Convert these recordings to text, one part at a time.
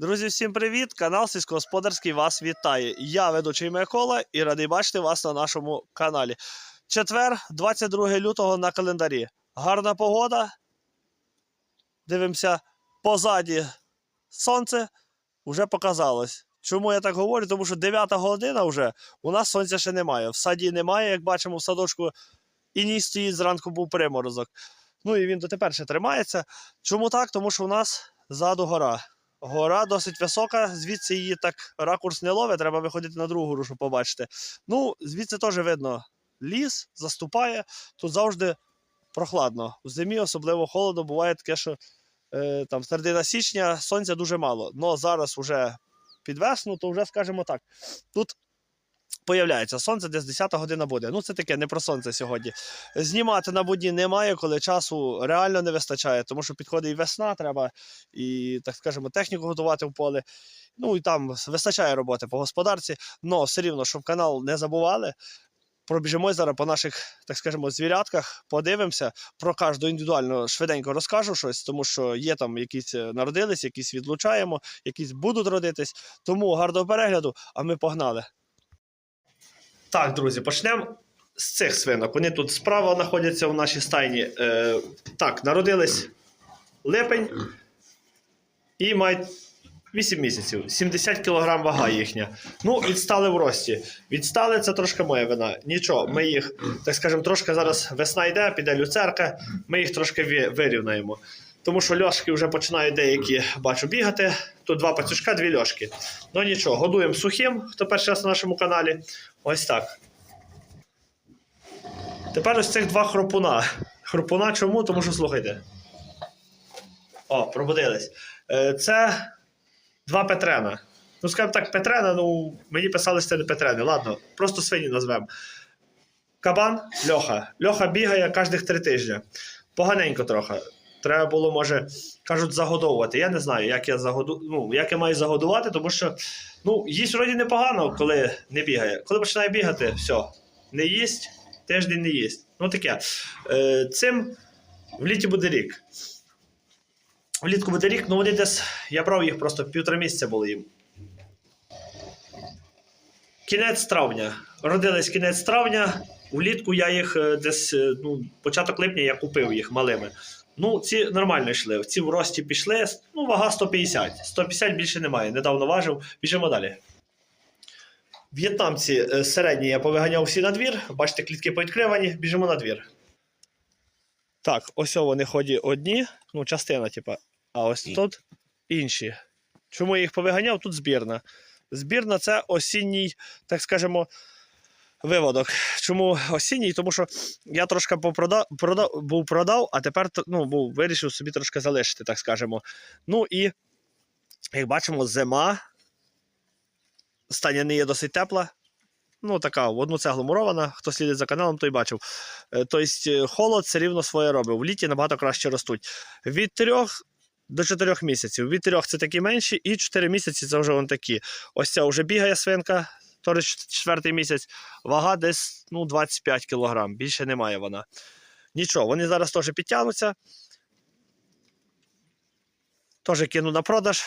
Друзі, всім привіт! Канал Сільськогосподарський вас вітає. Я ведучий Микола і радий бачити вас на нашому каналі. Четвер, 22 лютого на календарі. Гарна погода. Дивимося позаді сонце вже показалось. Чому я так говорю? Тому що 9 година вже у нас сонця ще немає. В саді немає, як бачимо, в садочку і ні стоїть зранку був приморозок. Ну і він дотепер ще тримається. Чому так? Тому що у нас ззаду гора. Гора досить висока, звідси її так ракурс не ловить, треба виходити на другу гору, щоб побачити. Ну, звідси теж видно ліс, заступає, тут завжди прохладно. В зимі особливо холодно, буває таке, що е, там середина січня сонця дуже мало. Но зараз уже під весну, то вже, скажімо так, тут появляється сонце, десь 10 година буде. Ну, це таке, не про сонце сьогодні. Знімати на будні немає, коли часу реально не вистачає, тому що підходить і весна, треба і, так скажемо, техніку готувати в поле. Ну і там вистачає роботи по господарці. але все рівно, щоб канал не забували. Пробіжимо зараз по наших, так скажемо, звірятках, подивимося. Про кожну індивідуально швиденько розкажу щось, тому що є там якісь е, народились, якісь відлучаємо, якісь будуть родитись. Тому гарного перегляду, а ми погнали. Так, друзі, почнемо з цих свинок. Вони тут справа знаходяться в нашій стайні. Е, так, народились липень і мають 8 місяців, 70 кг вага їхня. Ну, відстали в рості. Відстали це трошки моя вина. Нічого, ми їх, так скажемо, трошки зараз весна йде, піде люцерка, ми їх трошки вирівнаємо. Тому що льошки вже починають деякі, бачу, бігати. Тут два пацюшка, дві льошки. Ну нічого, годуємо сухим, хто перший раз на нашому каналі. Ось так. Тепер ось цих два хропуна. Хропуна чому? Тому що слухайте. О, пробудились. Е, Це два Петрена. Ну, скажімо так, Петрена, ну, мені писали, що це не Петрени. Ладно, просто свині назвемо. Кабан Льоха. Льоха бігає кожних три тижні. Поганенько трохи. Треба було, може, кажуть, загодовувати. Я не знаю, як я загоду... ну, як я маю загодувати, тому що ну, їсть вроді непогано, коли не бігає. Коли починає бігати, все, не їсть, тиждень не їсть. Ну таке. Е, цим в літі буде рік. Влітку буде рік, ну вони десь, я брав їх просто півтора місяця було їм. Кінець травня. Родились кінець травня. Влітку я їх е, десь, е, ну, початок липня я купив їх малими. Ну, ці нормально йшли. Ці в рості пішли. Ну, вага 150. 150 більше немає. Недавно важив. Біжимо далі. В'єтнамці е, середні я повиганяв всі на двір. Бачите, клітки повідкривані, біжимо на двір. Так, ось вони ході одні, ну, частина, типа. А ось тут інші. Чому я їх повиганяв? Тут збірна. Збірна це осінній, так скажемо, виводок. Чому осінній? Тому що я трошки попродав, продав, був продав, а тепер ну, був, вирішив собі трошки залишити, так скажемо. Ну і, як бачимо, зима. Стання не є досить тепла. Ну, така, в одну цеглу мурована. Хто слідить за каналом, той бачив. Е, Тобто, холод все рівно своє робить. В літі набагато краще ростуть. Від трьох до 4 місяців. Від 3 це такі менші, і 4 місяці це вже вон такі. Ось ця вже бігає свинка, теж четвертий місяць. Вага десь ну, 25 кг. Більше немає вона. Нічого, вони зараз теж підтягнуться. Теж кину на продаж.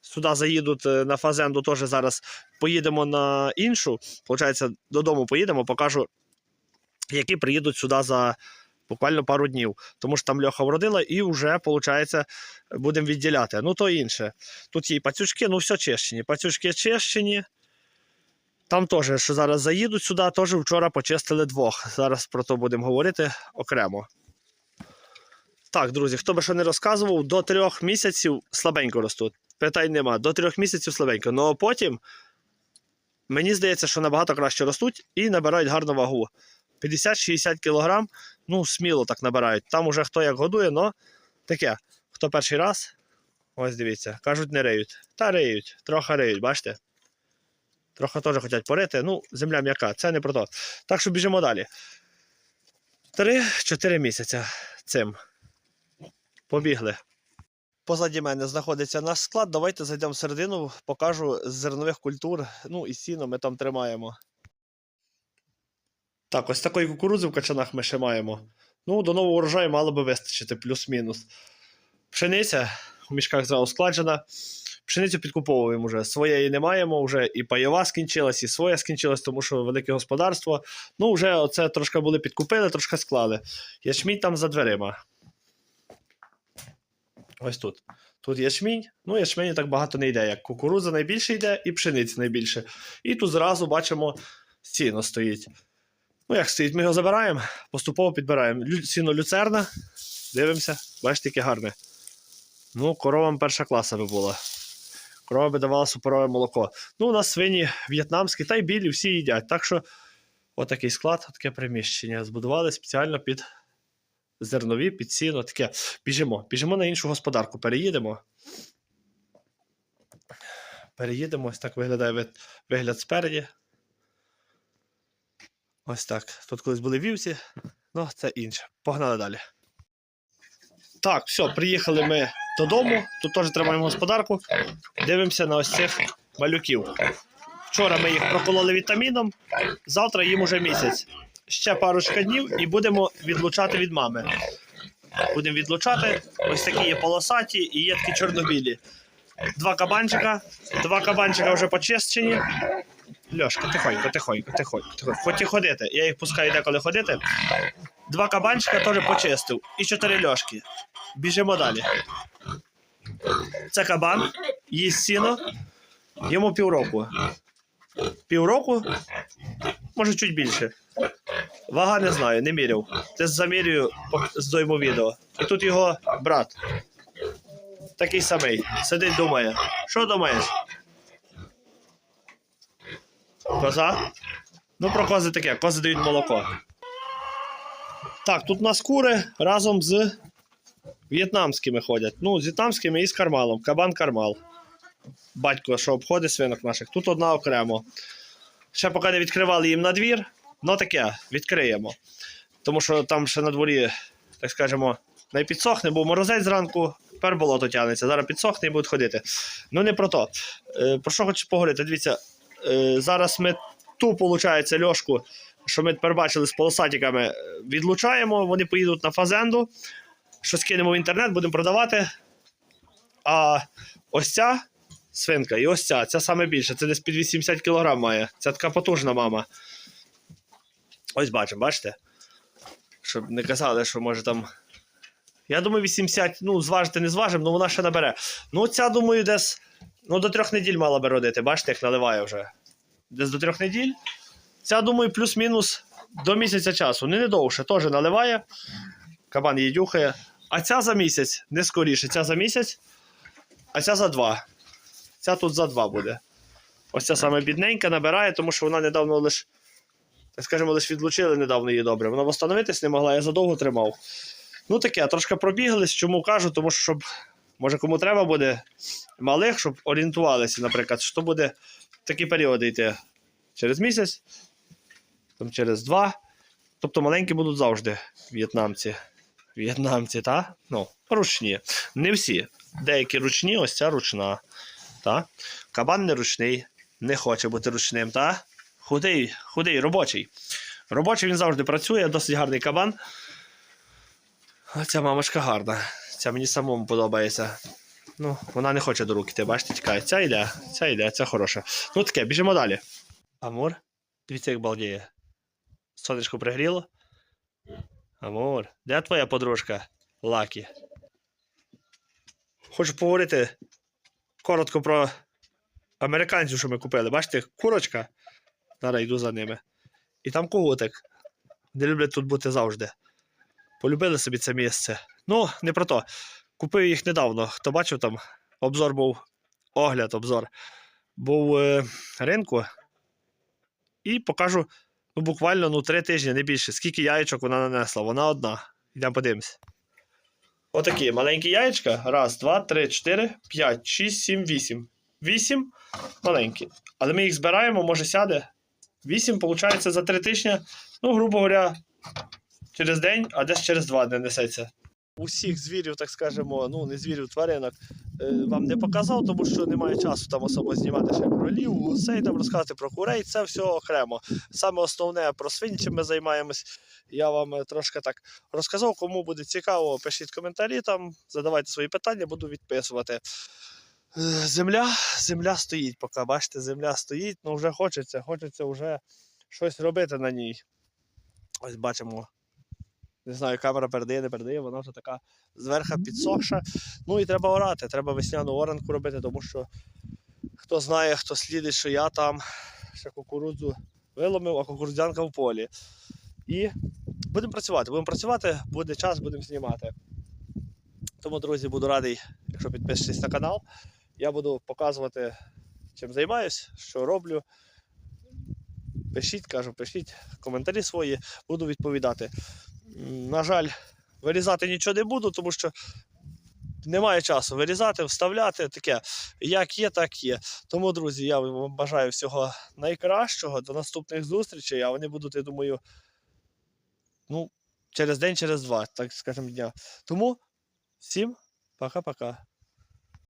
Сюди заїдуть е, на фазенду, теж зараз поїдемо на іншу. Получається, додому поїдемо, покажу, які приїдуть сюди за буквально пару днів. Тому що там Льоха вродила і вже, виходить, будемо відділяти. Ну, то інше. Тут є пацючки, ну все чищені. Пацючки чищені. Там теж, що зараз заїдуть сюди, теж вчора почистили двох. Зараз про то будемо говорити окремо. Так, друзі, хто би що не розказував, до трьох місяців слабенько ростуть. Питань нема. До трьох місяців слабенько. Ну а потім мені здається, що набагато краще ростуть і набирають гарну вагу. 50-60 кг, ну, сміло так набирають. Там уже хто як годує, але таке. Хто перший раз, ось дивіться, кажуть, не риють. Та риють, трохи риють, бачите? Трохи теж хочуть порити. Ну, земля м'яка, це не про то. Так що біжимо далі. 3-4 місяця цим. Побігли. Позаді мене знаходиться наш склад. Давайте зайдемо всередину, покажу з зернових культур. Ну і сіно ми там тримаємо. Так, ось такої кукурудзи в качанах ми ще маємо. Ну, до нового урожаю мало би вистачити, плюс-мінус. Пшениця у мішках зразу складжена. Пшеницю підкуповуємо вже. Своєї не маємо, вже і пайова скінчилась, і своя скінчилась, тому що велике господарство. Ну, вже оце трошки були підкупили, трошки склали. Ячмінь там за дверима. Ось тут. Тут ячмінь. Ну, ячмені так багато не йде, як кукурудза найбільше йде, і пшениці найбільше. І тут зразу бачимо, сіно стоїть. Ну, як стоїть, ми його забираємо, поступово підбираємо. Лю- Сіно люцерна. Дивимося, бачите, яке гарне. Ну, коровам перша класа би була. Корова би давала суперове молоко. Ну, у нас свині в'єтнамські, та й білі всі їдять. Так що, отакий склад, таке приміщення. Збудували спеціально під зернові, під сіно. Таке. Біжимо. Біжимо на іншу господарку. Переїдемо. Переїдемо. Ось так виглядає вид- вигляд спереді. Ось так. Тут колись були вівці, ну це інше. Погнали далі. Так, все, приїхали ми додому. Тут теж тримаємо господарку. Дивимося на ось цих малюків. Вчора ми їх прокололи вітаміном, завтра їм уже місяць. Ще парочка днів і будемо відлучати від мами. Будемо відлучати. Ось такі є полосаті і є такі чорнобілі. Два кабанчика. Два кабанчика вже почищені. Льошка, тихонько, тихонько, тихонько, тихонько. Хоч ходити. Я їх пускаю деколи ходити. Два кабанчика теж почистив. І чотири льошки. Біжимо далі. Це кабан, їсть сіно. Йому півроку. Півроку? Може, чуть більше. Вага не знаю, не міряв. Десь замірюю, пок- здойму відео. І тут його брат. Такий самий. Сидить, думає. Що думаєш? Коза? Ну, про кози таке, кози дають молоко. Так, тут у нас кури разом з в'єтнамськими ходять. Ну, з в'єтнамськими і з кармалом. Кабан кармал. Батько, що обходить свинок наших. Тут одна окремо. Ще поки не відкривали їм на двір, ну таке, відкриємо. Тому що там ще на дворі, так скажемо, не підсохне, був морозець зранку, тепер болото тягнеться. Зараз підсохне і будуть ходити. Ну не про то. Е, про що хочу поговорити? Дивіться, е, зараз ми ту, виходить, льошку, що ми тепер бачили з полосатиками, е, відлучаємо, вони поїдуть на фазенду, що скинемо в інтернет, будемо продавати. А ось ця свинка і ось ця, ця саме більше, це десь під 80 кг має. Це така потужна мама. Ось бачимо, бачите? Щоб не казали, що може там. Я думаю, 80, ну, зважити не зважимо, але вона ще набере. Ну, ця, думаю, десь ну, до трьох неділь мала би родити. Бачите, як наливає вже. Десь до трьох неділь. Ця, думаю, плюс-мінус до місяця часу. Не, довше, теж наливає. Кабан її дюхає. А ця за місяць, не скоріше, ця за місяць, а ця за два. Ця тут за два буде. Ось ця саме бідненька набирає, тому що вона недавно лише, так лише відлучили недавно її добре. Вона встановитись не могла, я задовго тримав. Ну таке, трошки пробігались, чому кажу, тому що щоб, може кому треба буде малих, щоб орієнтувалися, наприклад, що буде такі періоди йти через місяць, там через два. Тобто маленькі будуть завжди в'єтнамці. В'єтнамці, та? Ну, ручні. Не всі. Деякі ручні, ось ця ручна. Та? Кабан не ручний, не хоче бути ручним, та? Худий, худий, робочий. Робочий він завжди працює, досить гарний кабан. Ця мамочка гарна. Ця мені самому подобається. Ну, вона не хоче до рук іти, бачите, тікає. Ця йде, ця йде, ця хороша. Ну таке, біжимо далі. Амур, дивіться, як балдіє. Сонечко пригріло. Амур, де твоя подружка? Лакі. Хочу поговорити коротко про американців, що ми купили. Бачите, курочка. Зараз йду за ними. І там когутик. Не люблять тут бути завжди. Полюбили собі це місце. Ну, не про то. Купив їх недавно. Хто бачив там, обзор був, огляд, обзор. Був е, ринку. І покажу ну, буквально ну, три тижні, не більше. Скільки яєчок вона нанесла. Вона одна. Йдемо подивимось. Отакі маленькі яєчка. Раз, два, три, чотири, п'ять, шість, сім, вісім. Вісім маленькі. Але ми їх збираємо, може сяде. Вісім, виходить, за три тижні, ну, грубо говоря, через день, а десь через два дні несеться. Усіх звірів, так скажемо, ну не звірів, тваринок е, вам не показав, тому що немає часу там особо знімати ще кролів, гусей, там розказати про курей, це все окремо. Саме основне про свині, чим ми займаємось, я вам е, трошки так розказав. Кому буде цікаво, пишіть коментарі там, задавайте свої питання, буду відписувати. Е, Земля, земля стоїть поки, бачите, земля стоїть, ну вже хочеться, хочеться вже щось робити на ній. Ось бачимо. Не знаю, камера передає, не передає, вона вже така зверху підсохша. Ну і треба орати, треба весняну оранку робити, тому що хто знає, хто слідить, що я там ще кукурудзу виломив, а кукурудзянка в полі. І будемо працювати. Будемо працювати, буде час, будемо знімати. Тому, друзі, буду радий, якщо підпишетесь на канал. Я буду показувати, чим займаюсь, що роблю. Пишіть, кажу, пишіть коментарі свої, буду відповідати. На жаль, вирізати нічого не буду, тому що немає часу вирізати, вставляти. Таке, як є, так є. Тому, друзі, я вам бажаю всього найкращого. До наступних зустрічей, а вони будуть, я думаю, ну, через день, через два, так скажемо дня. Тому всім пока-пока.